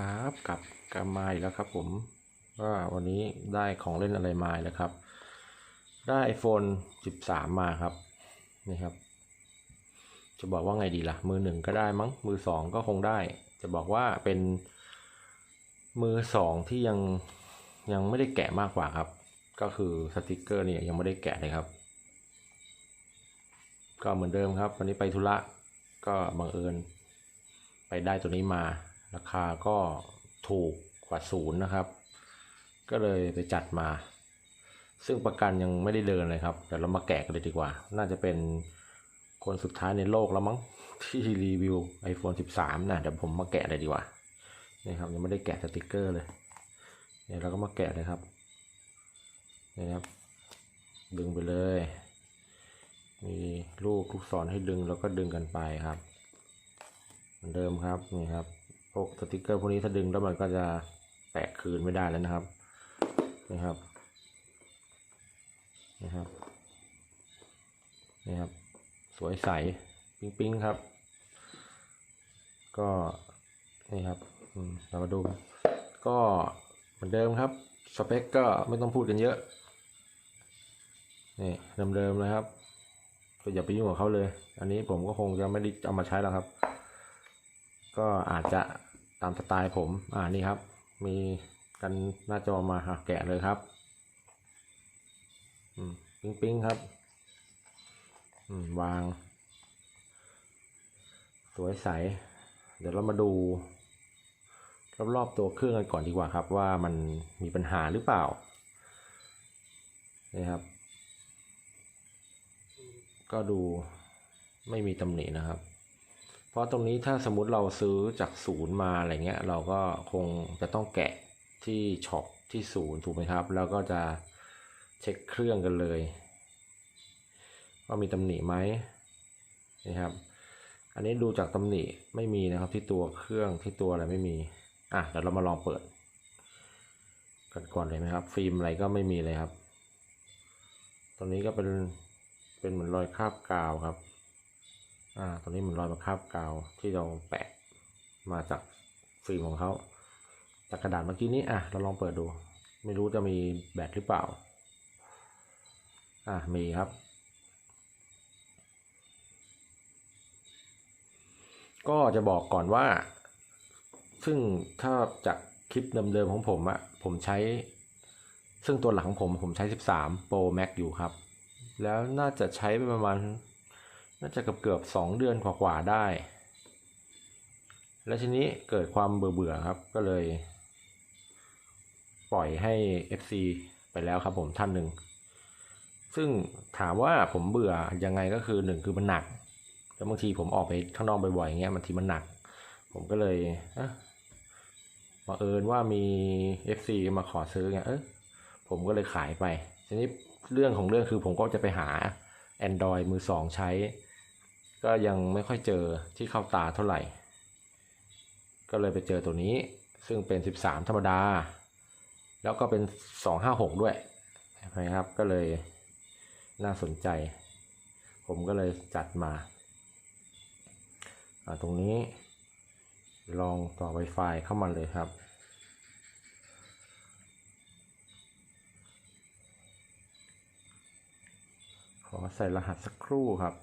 ครับกลับกลับมาอีกแล้วครับผมว่าวันนี้ได้ของเล่นอะไรมาแล้วครับ ได้ iPhone 13 มาครับนี่ครับ จะบอกว่าไงดีล่ะ มือหนึ่งก็ได้มั้งมือสองก็คงได้ จะบอกว่าเป็น มือสองที่ยังยังไม่ได้แกะมากกว่าครับ ก็คือสติกเกอร์เนี่ยยังไม่ได้แกะเลยครับ ก็เหมือนเดิมครับ วันนี้ไปธุระก็บังเอิญ ไปได้ตัวนี้มา ราคาก็ถูกกว่าศูนย์นะครับ ก็เลยไปจัดมา ซึ่งประกันยังไม่ได้เดินเลยครับเดี๋ยวเรามาแกะกันเลยดีกว่า น่าจะเป็นคนสุดท้ายในโลกแล้วมั้งที่รีวิว iPhone 13 นะเดี๋ยวผมมาแกะเลยดีกว่านี่ครับยังไม่ได้แกะสติกเกอร์เลยเนี่ยเราก็มาแกะเลยครับนี่ครับ ดึงไปเลย มีลูกลูกศรให้ดึงแล้วก็ดึงกันไปครับ เหมือนเดิมครับนี่ครับ พวกสติกเกอร์พวกนี้ถ้าดึงแล้วมันก็จะแตกคืนไม่ได้แล้วนะครับนี่ครับนี่ครับนี่ครับ สวยใสปิ๊งปิ๊งครับ ก็นี่ครับอืมเรามาดู ก็เหมือนเดิมครับ สเปคก็ไม่ต้องพูดกันเยอะนี่เดิมๆเลยครับก็อย่าไปยุ่งกับเขาเลย อันนี้ผมก็คงจะไม่ได้เอามาใช้แล้วครับ ก็อาจจะ ตามสไตล์ผม อ่านี่ครับ มีกันหน้าจอมาแกะเลยครับ อืมปิ๊งปิ๊งครับ อืมวาง สวยใส เดี๋ยวเรามาดู รอบๆตัวเครื่องกันก่อนดีกว่าครับ ว่ามันมีปัญหาหรือเปล่า นี่ครับ ก็ดูไม่มีตำหนินะครับ เพราะตรงนี้ถ้าสมมติเราซื้อจากศูนย์มาอะไรเงี้ย เราก็คงจะต้องแกะที่ช็อปที่ศูนย์ถูกไหมครับ แล้วก็จะเช็คเครื่องกันเลยว่ามีตำหนิไหมนี่ครับ อันนี้ดูจากตำหนิไม่มีนะครับที่ตัวเครื่องที่ตัวอะไรไม่มีอะเดี๋ยวเรามาลองเปิดกันก่อนเลยไหมครับ ฟิล์มอะไรก็ไม่มีเลยครับ ตรงนี้ก็เป็นเป็นเหมือนรอยคราบกาวครับ อ่าตรงนี้มือนรอยมาคาบกาวที่เราแปะมาจากฟิล์มของเขาจากกระดาษเมื่อกี้นี้อะเราลองเปิดดู ไม่รู้จะมีแบตหรือเปล่า อะมีครับ ก็จะบอกก่อนว่า ซึ่งถ้าจากคลิปเดิมๆของผมอะผมใช้ ซึ่งตัวหลังของผมผมใช้ 13 Pro Max อยู่ครับ แล้วน่าจะใช้ไปประมาณ น่าจะเกือบเกือบสองเดือนกว่าๆได้ แล้วทีนี้เกิดความเบื่อๆครับก็เลย ปล่อยให้ FC ไปแล้วครับผมท่านหนึ่ง ซึ่งถามว่าผมเบื่อยังไงก็คือหนึ่งคือมันหนัก แล้วบางทีผมออกไปข้างนอกบ่อยๆอย่างเงี้ยบางทีมันหนัก ผมก็เลยเอะมาเอิญว่ามี FC มาขอซื้อไงเออผมก็เลยขายไป ทีนี้เรื่องของเรื่องคือผมก็จะไปหา Android มือสองใช้ ก็ยังไม่ค่อยเจอที่เข้าตาเท่าไหร่ ก็เลยไปเจอตัวนี้ซึ่งเป็น 13 ธรรมดา แล้วก็เป็น 256 ด้วยนะครับก็เลยน่าสนใจ ผมก็เลยจัดมาอ่าตรงนี้ลองต่อ Wi-Fi เข้ามาเลยครับ ขอใส่รหัสสักครู่ครับ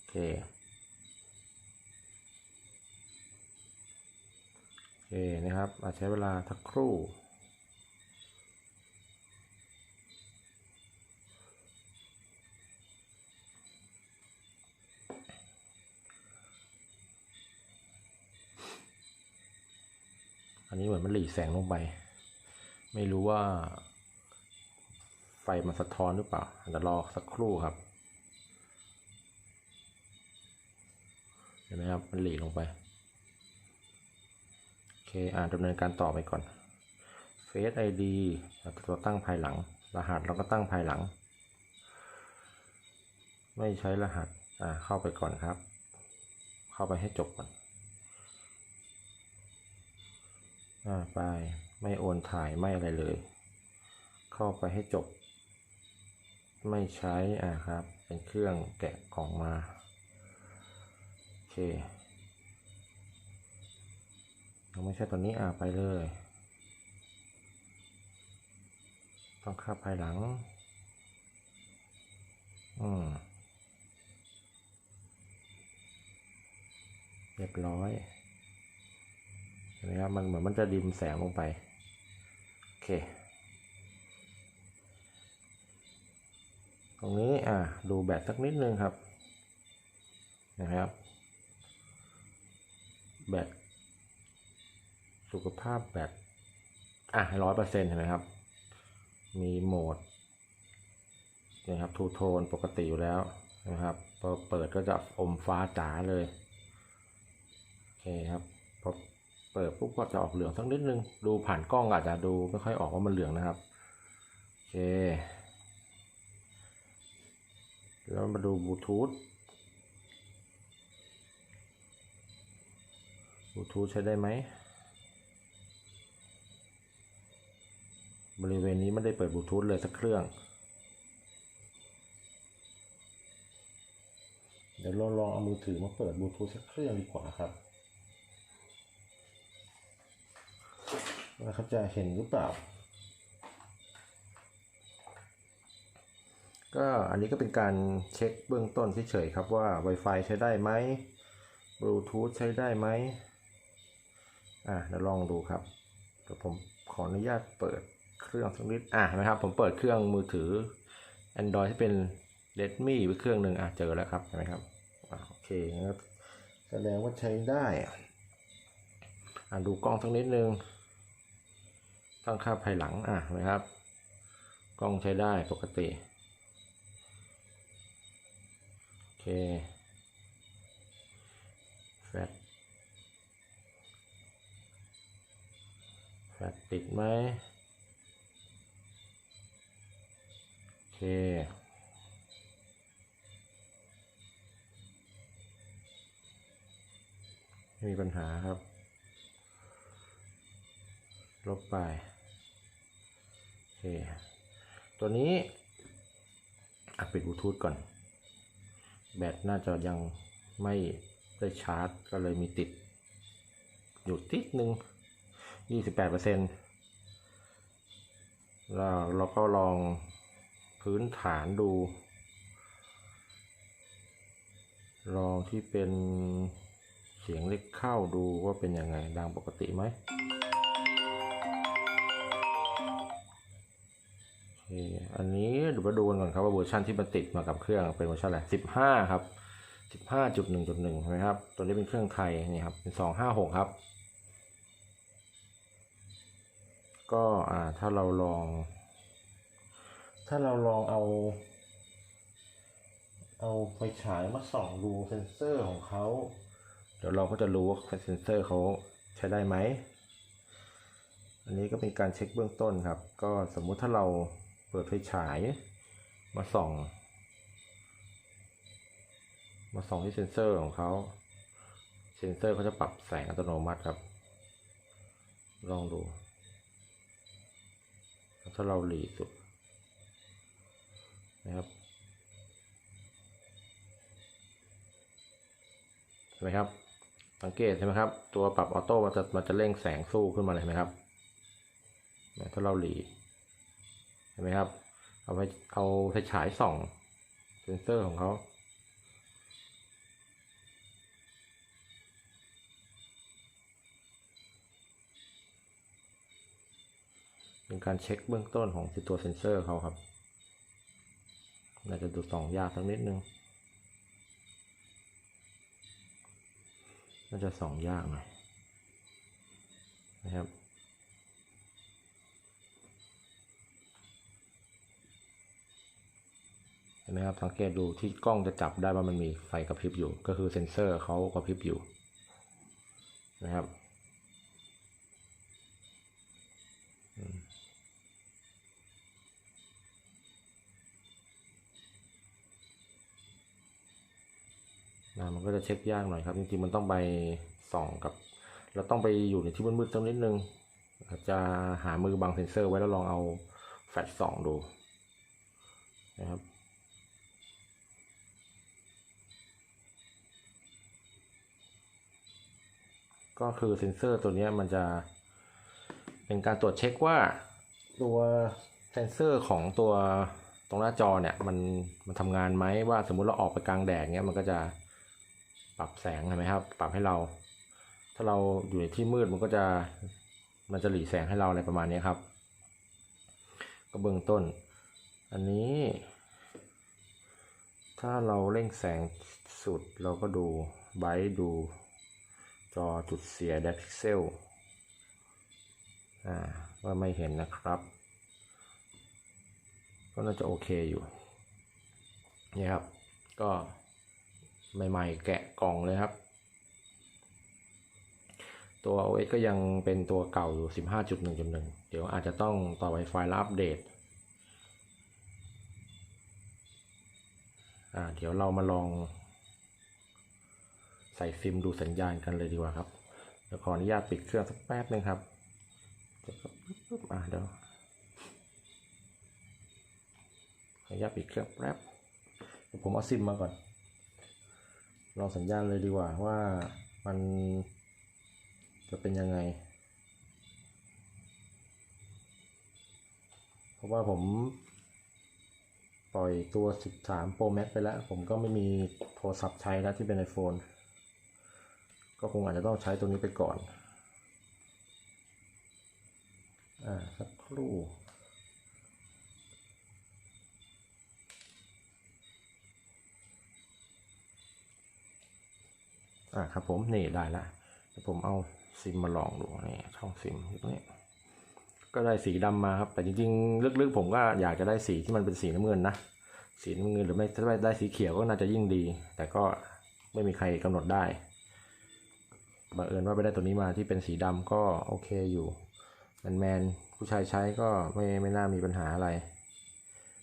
โอ เคโอเคนะครับอาจใช้เวลาสักครู่อันนี้เหมือนมันหลีแสงลงไป ไม่รู้ว่า ไฟมันสะท้อนหรือเปล่าเดี๋ยวรอสักครู่ครับ เห็นไห มครับ มันหลีลงไป โอเค อ่านดำเนินการต่อไปก่อน Face ID ตัวตั้งภายหลัง รหัสเราก็ตั้งภายหลัง ไม่ใช้รหัส อ่า เข้าไปก่อนครับ เข้าไปให้จบก่อน อ่า ไป ไม่โอนถ่ายไม่อะไรเลย เข้าไปให้จบ ไม่ใช้ อ่าครับ เป็นเครื่องแกะกล่องมา เคยังไม่ใช่ตัวนี้อะไปเลย ต้องข้าภายหลัง อืมเรียบร้อยเห็นไหมครับมันเหมือนมันจะดิมแสงลงไป โอเค ตรงนี้อะดูแบตสักนิดนึงครับนะครับ แบตสุขภาพแบตอะร้อยเปอร์เซ็นต์เห็นไหมครับ มีโหมดนะครับทูโทนปกติอยู่แล้วนะครับพอเปิดก็จะอมฟ้าจ๋าเลยโอเคครับพอเปิดปุ๊บก็จะออกเหลืองสักนิดนึง ดูผ่านกล้องอาจจะดูไม่ค่อยออกว่ามันเหลืองนะครับโอเค แล้วมาดูบลูทูธ บลูทูธใช้ได้ไหม บริเวณนี้ไม่ได้เปิดบลูทูธเลยสักเครื่อง เดี๋ยวเราลองเอามือถือมาเปิดบลูทูธสักเครื่องดีกว่าครับว่าเขาจะเห็นหรือเปล่า ก็อันนี้ก็เป็นการเช็คเบื้องต้นเฉยๆครับว่า Wi-Fi ใช้ได้ไหมบลูทูธใช้ได้ไหม อะเดี๋ยวลองดูครับเดี๋ยวผมขออนุญาตเปิดเครื่องสักนิดอะเห็นไหมครับ ผมเปิดเครื่องมือถือ Android ที่เป็น Redmi ไปเครื่องหนึ่งอะเจอแล้วครับเห็นไหมครับอะโอเคแสดงว่าใช้ได้อะดูกล้องสักนิดนึงตั้งค่าภายหลังอะเห็นไหมครับ กล้องใช้ได้ปกติ โอเค แฟลช แฟลชติดไหมโอเคไม่มีปัญหาครับ ลบไปโอเคตัวนี้ปิดบลูทูธก่อน แบตน่าจะยังไม่ได้ชาร์จ ก็เลยมีติดอยู่ติดหนึ่ง ยี่สิบแปดเปอร์เซ็นต์แล้วเราก็ลองพื้นฐานดู ลองที่เป็นเสียงเล็กเข้าดูว่าเป็นยังไงดังปกติไหมอันนี้เดี๋ยวมาดูกันก่อนครับว่าเวอร์ชันที่มันติดมากับเครื่องเป็นเวอร์ชันอะไรสิบห้าครับสิบห้าจุดหนึ่งจุดหนึ่งใช่ไหมครับ ตัวนี้เป็นเครื่องไทยนี่ครับเป็นสองห้าหกครับ ก็อ่าถ้าเราลอง ถ้าเราลองเอา เอาไฟฉายมาส่องดูเซนเซอร์ของเขาเดี๋ยวเราก็จะรู้ว่าเซนเซอร์เขาใช้ได้ไหม อันนี้ก็เป็นการเช็คเบื้องต้นครับ ก็สมมุติถ้าเราเปิดไฟฉายมาส่อง มาส่องที่เซนเซอร์ของเขา เซนเซอร์เขาจะปรับแสงอัตโนมัติครับ ลองดู ถ้าเราหลีสุดนะครับเห็นไหมครับ สังเกตใช่ไหมครับ ตัวปรับออโต้มันจะมันจะเร่งแสงสู้ขึ้นมาเลยเห็นไหมครับถ้าเราหลีเห็นไหมครับ เอาไปเอาไฟฉายส่องเซนเซอร์ของเขา เป็นการเช็คเบื้องต้นของตัวเซนเซอร์เขาครับน่าจะดูส่องยากสักนิดนึงน่าจะส่องยากหน่อยนะครับเห็นไหมครับสังเกตดูที่กล้องจะจับได้ว่ามันมีไฟกระพริบอยู่ ก็คือเซ็นเซอร์เขากระพริบอยู่นะครับ นะมันก็จะเช็คยากหน่อยครับ จริงๆมันต้องไปส่องกับเราต้องไปอยู่ในที่มืดๆสักนิดนึงอาจจะหามือบังเซ็นเซอร์ไว้แล้วลองเอาแฟลชส่องดูนะครับก็คือเซ็นเซอร์ตัวนี้มันจะเป็นการตรวจเช็คว่าตัวเซนเซอร์ของตัวตรงหน้าจอเนี่ยมันมันทำงานไหมว่าสมมุติเราออกไปกลางแดดเนี้ยมันก็จะ ปรับแสงใช่ไหมครับ ปรับให้เรา ถ้าเราอยู่ในที่มืดมันก็จะมันจะหลีแสงให้เราอะไรประมาณนี้ครับ ก็เบื้องต้น อันนี้ ถ้าเราเร่งแสงสุดเราก็ดูไบต์ดูจอจุดเสียดพิกเซลอ่าว่าไม่เห็นนะครับ ก็น่าจะโอเคอยู่นี่ครับ ก็ ใหม่ๆ แกะกล่องเลยครับ ตัว OS ก็ยังเป็นตัวเก่าอยู่ 15.1.1 เดี๋ยวอาจจะต้องต่อ Wi-Fi แล้วอัปเดตอ่าเดี๋ยวเรามาลอง ใส่ซิมดูสัญญาณกันเลยดีกว่าครับเดี๋ยวขออนุญาตปิดเครื่องสักแป๊บนึงครับเดี๋ยวก็ปึ๊บอ่าเดี๋ยวขออนุญาตปิดเครื่องแป๊บผมเอาซิมมาก่อน ลองสัญญาณเลยดีกว่าว่ามันจะเป็นยังไง เพราะว่าผมปล่อยตัว 13 Pro Max ไปแล้ว ผมก็ไม่มีโทรศัพท์ใช้แล้วที่เป็น iPhone ก็คงอาจจะต้องใช้ตัวนี้ไปก่อน อ่า สักครู่ อ่าครับผมนี่ได้ละเดี๋ยวผมเอาซิมมาลองดูนี่ช่องซิมตรงนี้ก็ได้สีดำมาครับ แต่จริงๆ ลึกๆ ผมก็อยากจะได้สีที่มันเป็นสีน้ำเงินนะ สีน้ำเงินหรือไม่ถ้าได้สีเขียวก็น่าจะยิ่งดี แต่ก็ไม่มีใครกำหนดได้บังเอิญว่าไปได้ตัวนี้มาที่เป็นสีดำก็โอเคอยู่แมนแมนๆผู้ชายใช้ก็ไม่ไม่น่ามีปัญหาอะไร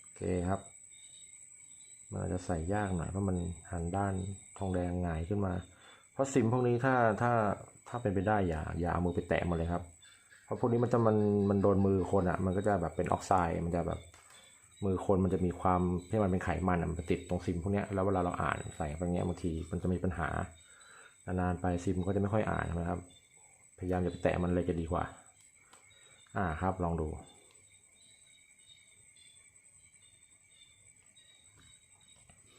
โอเคครับมันอาจจะใส่ยากหน่อยเพราะมันหันด้านทองแดงหงายขึ้นมา ราะซิมพวกนี้ถ้าถ้าถ้าเป็นไปได้อย่าอย่าเอามือไปแตะมันเลยครับ เพราะพวกนี้มันจะมันมันโดนมือคนอะ มันก็จะแบบเป็นออกไซด์มันจะแบบมือคนมันจะมีความที่มันเป็นไขมันอะมันติดตรงซิมพวกนี้แล้วเวลาเราอ่านใส่ไปเงี้ยบางทีมันจะมีปัญหานานๆไปซิมก็จะไม่ค่อยอ่านนะครับ พยายามอย่าไปแตะมันเลยจะดีกว่า อ่าครับลองดู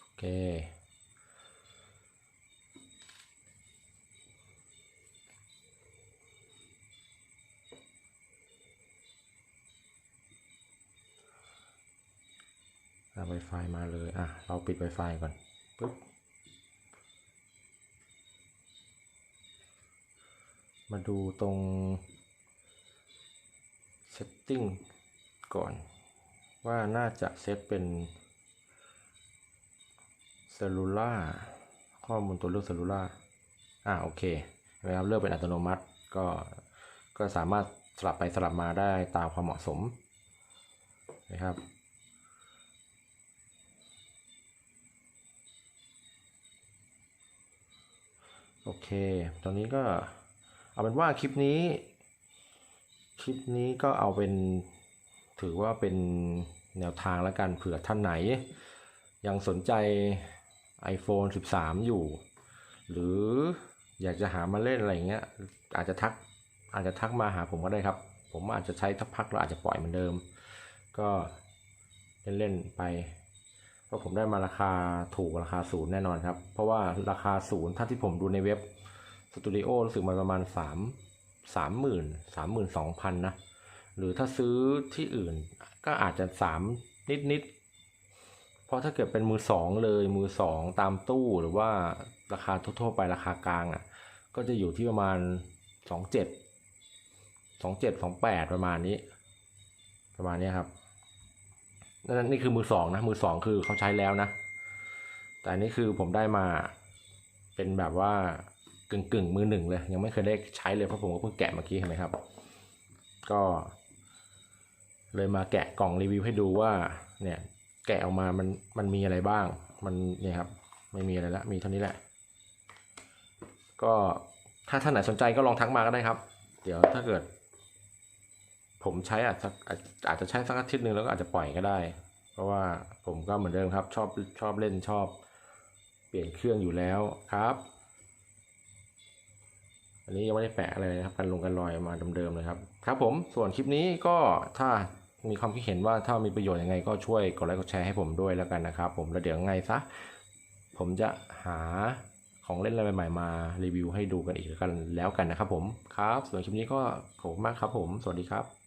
โอเค อ่า Wi-Fi มาเลย อะ เราปิด Wi-Fi ก่อนปึ๊บ มาดูตรง Setting ก่อน ว่าน่าจะเซตเป็น Cellular ข้อมูลตัวเลือก Cellular อ่าโอเคนะครับเลือกเป็นอัตโนมัติก็ก็สามารถสลับไปสลับมาได้ตามความเหมาะสมนะครับ โอเค ตอนนี้ก็เอาเป็นว่าคลิปนี้ คลิปนี้ก็เอาเป็นถือว่าเป็นแนวทางแล้วกันเผื่อท่านไหน ยังสนใจ iPhone 13 อยู่ หรืออยากจะหามาเล่นอะไรเงี้ย อาจจะทักอาจจะทักมาหาผมก็ได้ครับ ผมอาจจะใช้ทักพักแล้วอาจจะปล่อยเหมือนเดิม ก็เล่นๆไป เพราะผมได้มาราคาถูกราคาศูนย์แน่นอนครับ เพราะว่าราคาศูนย์ถ้าที่ผมดูในเว็บสตูดิโอรู้สึกมาประมาณสามสามหมื่นสามหมื่นสองพันนะ หรือถ้าซื้อที่อื่นก็อาจจะสามนิดนิดเพราะถ้าเกิดเป็นมือสองเลยมือสองตามตู้หรือว่าราคาทั่วๆไปราคากลางอะ ก็จะอยู่ที่ประมาณสองเจ็ดสองเจ็ดสองแปดประมาณนี้ ประมาณนี้ครับ นั่นนี่คือมือสองนะ มือสองคือเขาใช้แล้วนะ แต่นี่คือผมได้มาเป็นแบบว่ากึ่งกึ่งมือหนึ่งเลย ยังไม่เคยได้ใช้เลยเพราะผมก็เพิ่งแกะเมื่อกี้เห็นไหมครับ ก็ เลยมาแกะกล่องรีวิวให้ดูว่า เนี่ย แกะออกมามันมันมีอะไรบ้าง มันเนี่ยครับ ไม่มีอะไรละมีเท่านี้แหละ ก็ถ้าท่านไหนสนใจก็ลองทักมาก็ได้ครับ เดี๋ยวถ้าเกิด ผมใช้อาจจะอาจอาจจะใช้สักอาทิตย์หนึ่งแล้วก็อาจจะปล่อยก็ได้ เพราะว่าผมก็เหมือนเดิมครับ ชอบชอบเล่นชอบ เปลี่ยนเครื่องอยู่แล้วครับ อันนี้ยังไม่ได้แปะอะไรเลยครับกันลงกันรอยมาเดิมๆเลยครับ ครับผมส่วนคลิปนี้ก็ถ้ามีความคิดเห็นว่าถ้ามีประโยชน์ยังไงก็ช่วยกดไลค์กดแชร์ให้ผมด้วยแล้วกันนะครับ ผมแล้วเดี๋ยวไงซะผมจะหาของเล่นอะไรใหม่ๆมารีวิวให้ดูกันอีกแล้วกันแล้วกันนะครับผมครับส่วนคลิปนี้ก็ขอบคุณมากครับผม สวัสดีครับ